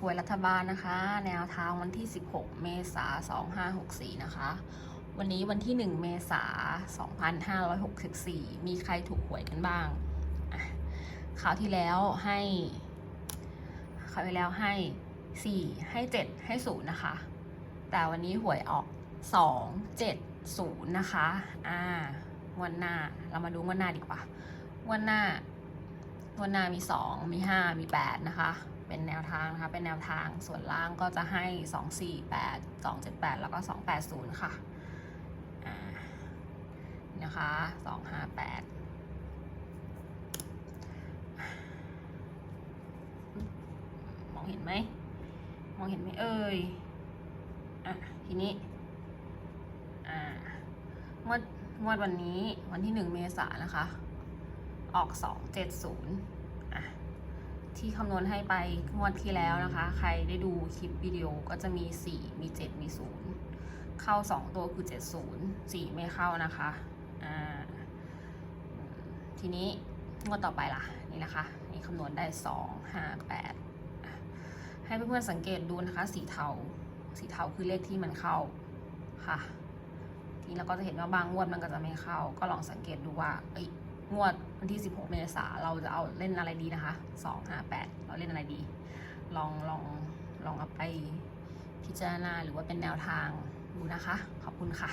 หวยรัฐบาลนะคะ แนวทางวันที่ 16 เมษายน 2564 นะคะ วันนี้วันที่ 1 เมษายน 2564 มีใครถูกหวยกันบ้างอะคราวที่แล้วให้คราวที่แล้วให้ 4 ให้ 7 ให้ 0 นะคะ แต่วันนี้หวยออก 2 7 0 นะคะ อ่า วันหน้าเรามาดูวันหน้าดีกว่า วันหน้า งวดหน้ามี 2 มี 5 มี 8 นะคะ เป็นแนวทางนะคะ เป็นแนวทางส่วนล่างก็จะให้ 2 4 8 2 7 8 แล้วก็ 2 8 0 ค่ะนี่นะคะ 2 5 8มองเห็นไหม มองเห็นไหมเอ่ย อะ ทีนี้ อ่างวดงวดวันนี้วันที่1เมษายนนะคะ ออก 270อะที่คำนวณให้ไปงวดที่แล้วนะคะ ใครได้ดูคลิปวิดีโอก็จะมี 4 มี 7 มี 0 เข้า 2 ตัวคือ 70 4 ไม่เข้านะคะอ่าทีนี้งวดต่อไปล่ะ นี่นะคะ นี่คำนวณได้ 2 5 8 ให้เพื่อนๆสังเกตดูนะคะ สีเทา สีเทาคือเลขที่มันเข้าค่ะ ทีนี้เราก็จะเห็นว่าบางงวดมันก็จะไม่เข้า ก็ลองสังเกตดูว่าเอ้ย งวดวันที่ 16 เมษาเราจะเอาเล่นอะไรดีนะคะ 2 5 8 เราเล่นอะไรดี ลองลองลองเอาไปพิจารณาหรือว่าเป็นแนวทางดูนะคะ ขอบคุณค่ะ